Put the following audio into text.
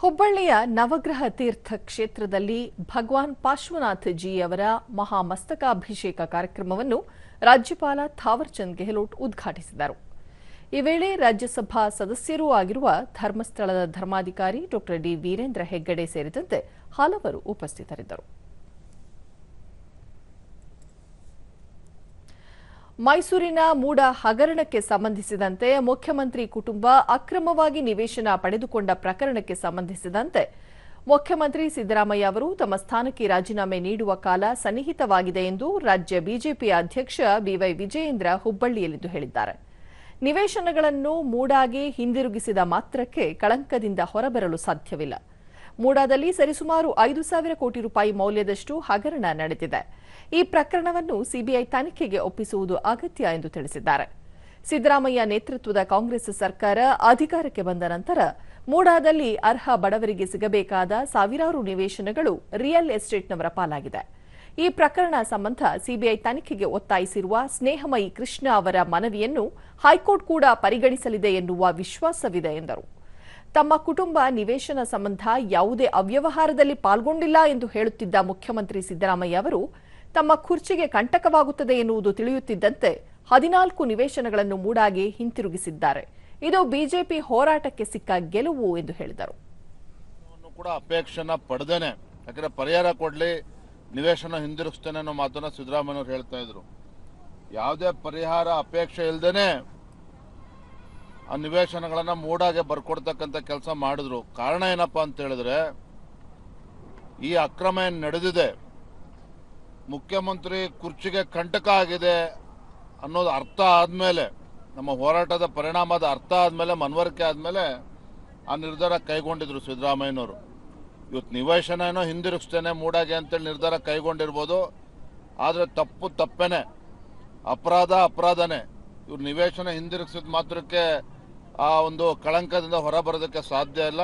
ಹುಬ್ಬಳ್ಳಿಯ ನವಗ್ರಹ ತೀರ್ಥ ಕ್ಷೇತ್ರದಲ್ಲಿ ಭಗವಾನ್ ಪಾರ್ಶ್ವನಾಥ್ ಜಿಯವರ ಮಹಾಮಸ್ತಕಾಭಿಷೇಕ ಕಾರ್ಯಕ್ರಮವನ್ನು ರಾಜ್ಯಪಾಲ ಥಾವರ್ಚಂದ್ ಗೆಹ್ಲೋಟ್ ಉದ್ಘಾಟಿಸಿದರು. ಈ ವೇಳೆ ರಾಜ್ಯಸಭಾ ಸದಸ್ಯರೂ ಆಗಿರುವ ಧರ್ಮಸ್ಥಳದ ಧರ್ಮಾಧಿಕಾರಿ ಡಾ ಡಿ ವೀರೇಂದ್ರ ಹೆಗ್ಗಡೆ ಸೇರಿದಂತೆ ಹಲವರು ಉಪಸ್ಥಿತರಿದ್ದರು. ಮೈಸೂರಿನ ಮೂಡ ಹಗರಣಕ್ಕೆ ಸಂಬಂಧಿಸಿದಂತೆ ಮುಖ್ಯಮಂತ್ರಿ ಕುಟುಂಬ ಅಕ್ರಮವಾಗಿ ನಿವೇಶನ ಪಡೆದುಕೊಂಡ ಪ್ರಕರಣಕ್ಕೆ ಸಂಬಂಧಿಸಿದಂತೆ ಮುಖ್ಯಮಂತ್ರಿ ಸಿದ್ದರಾಮಯ್ಯ ಅವರು ತಮ್ಮ ಸ್ಥಾನಕ್ಕೆ ರಾಜೀನಾಮೆ ನೀಡುವ ಕಾಲ ಸನ್ನಿಹಿತವಾಗಿದೆ ಎಂದು ರಾಜ್ಯ ಬಿಜೆಪಿ ಅಧ್ಯಕ್ಷ ಬಿವೈ ವಿಜಯೇಂದ್ರ ಹುಬ್ಬಳ್ಳಿಯಲ್ಲಿಂದು ಹೇಳಿದ್ದಾರೆ. ನಿವೇಶನಗಳನ್ನು ಮೂಡಾಗಿ ಹಿಂದಿರುಗಿಸಿದ ಮಾತ್ರಕ್ಕೆ ಕಳಂಕದಿಂದ ಹೊರಬರಲು ಸಾಧ್ಯವಿಲ್ಲ. ಮೂಡಾದಲ್ಲಿ ಸರಿಸುಮಾರು ಐದು ಸಾವಿರ ಕೋಟಿ ರೂಪಾಯಿ ಮೌಲ್ಯದಷ್ಟು ಹಗರಣ ನಡೆದಿದೆ. ಈ ಪ್ರಕರಣವನ್ನು ಸಿಬಿಐ ತನಿಖೆಗೆ ಒಪ್ಪಿಸುವುದು ಅಗತ್ಯ ಎಂದು ತಿಳಿಸಿದ್ದಾರೆ. ಸಿದ್ದರಾಮಯ್ಯ ನೇತೃತ್ವದ ಕಾಂಗ್ರೆಸ್ ಸರ್ಕಾರ ಅಧಿಕಾರಕ್ಕೆ ಬಂದ ನಂತರ ಮೂಡಾದಲ್ಲಿ ಅರ್ಹ ಬಡವರಿಗೆ ಸಿಗಬೇಕಾದ ಸಾವಿರಾರು ನಿವೇಶನಗಳು ರಿಯಲ್ ಎಸ್ಟೇಟ್ನವರ ಪಾಲಾಗಿದೆ. ಈ ಪ್ರಕರಣ ಸಂಬಂಧ ಸಿಬಿಐ ತನಿಖೆಗೆ ಒತ್ತಾಯಿಸಿರುವ ಸ್ನೇಹಮಯಿ ಕೃಷ್ಣ ಅವರ ಮನವಿಯನ್ನು ಹೈಕೋರ್ಟ್ ಕೂಡ ಪರಿಗಣಿಸಲಿದೆ ಎನ್ನುವ ವಿಶ್ವಾಸವಿದೆ ಎಂದರು. ತಮ್ಮ ಕುಟುಂಬ ನಿವೇಶನ ಸಂಬಂಧ ಯಾವುದೇ ಅವ್ಯವಹಾರದಲ್ಲಿ ಪಾಲ್ಗೊಂಡಿಲ್ಲ ಎಂದು ಹೇಳುತ್ತಿದ್ದ ಮುಖ್ಯಮಂತ್ರಿ ಸಿದ್ದರಾಮಯ್ಯ ಅವರು, ತಮ್ಮ ಕುರ್ಚಿಗೆ ಕಂಟಕವಾಗುತ್ತದೆ ಎನ್ನುವುದು ತಿಳಿಯುತ್ತಿದ್ದಂತೆ ಹದಿನಾಲ್ಕು ನಿವೇಶನಗಳನ್ನು ಮೂಡಾಗಿ ಹಿಂತಿರುಗಿಸಿದ್ದಾರೆ. ಇದು ಬಿಜೆಪಿ ಹೋರಾಟಕ್ಕೆ ಸಿಕ್ಕ ಗೆಲುವು ಎಂದು ಹೇಳಿದರು. ಕೂಡ ಪಡೆದೇನೆ. ಯಾಕಂದ್ರೆ ಪರಿಹಾರ ಕೊಡಲಿ, ನಿವೇಶನ ಹಿಂದಿರುಗಿಸ್ತೇನೆ ಅನ್ನೋ ಮಾತನ್ನ ಸಿದ್ದರಾಮಯ್ಯವ್ರು ಹೇಳ್ತಾ ಇದ್ರು. ಯಾವುದೇ ಪರಿಹಾರ ಅಪೇಕ್ಷೆ ಇಲ್ದೇನೆ ಆ ನಿವೇಶನಗಳನ್ನು ಮೂಡಾಗೆ ಬರ್ಕೊಡ್ತಕ್ಕಂಥ ಕೆಲಸ ಮಾಡಿದ್ರು. ಕಾರಣ ಏನಪ್ಪ ಅಂತ ಹೇಳಿದ್ರೆ, ಈ ಅಕ್ರಮ ಏನು ನಡೆದಿದೆ, ಮುಖ್ಯಮಂತ್ರಿ ಕುರ್ಚಿಗೆ ಕಂಟಕ ಆಗಿದೆ ಅನ್ನೋದು ಅರ್ಥ ಆದ್ಮೇಲೆ, ನಮ್ಮ ಹೋರಾಟದ ಪರಿಣಾಮದ ಅರ್ಥ ಆದ್ಮೇಲೆ, ಮನವರಿಕೆ ಆದ್ಮೇಲೆ ಆ ನಿರ್ಧಾರ ಕೈಗೊಂಡಿದ್ರು ಸಿದ್ದರಾಮಯ್ಯನವರು. ಇವತ್ತು ನಿವೇಶನ ಏನೋ ಹಿಂದಿರುಗಿಸ್ತೇನೆ ಮೂಡಾಗೆ ಅಂತೇಳಿ ನಿರ್ಧಾರ ಕೈಗೊಂಡಿರ್ಬೋದು. ಆದರೆ ತಪ್ಪು ತಪ್ಪೇನೆ. ಅಪರಾಧ ಅಪರಾಧನೇ. ಇವ್ರು ನಿವೇಶನ ಹಿಂದಿರುಗಿಸಿದ ಮಾತ್ರಕ್ಕೆ ಆ ಒಂದು ಕಳಂಕದಿಂದ ಹೊರಬರೋದಕ್ಕೆ ಸಾಧ್ಯ ಇಲ್ಲ.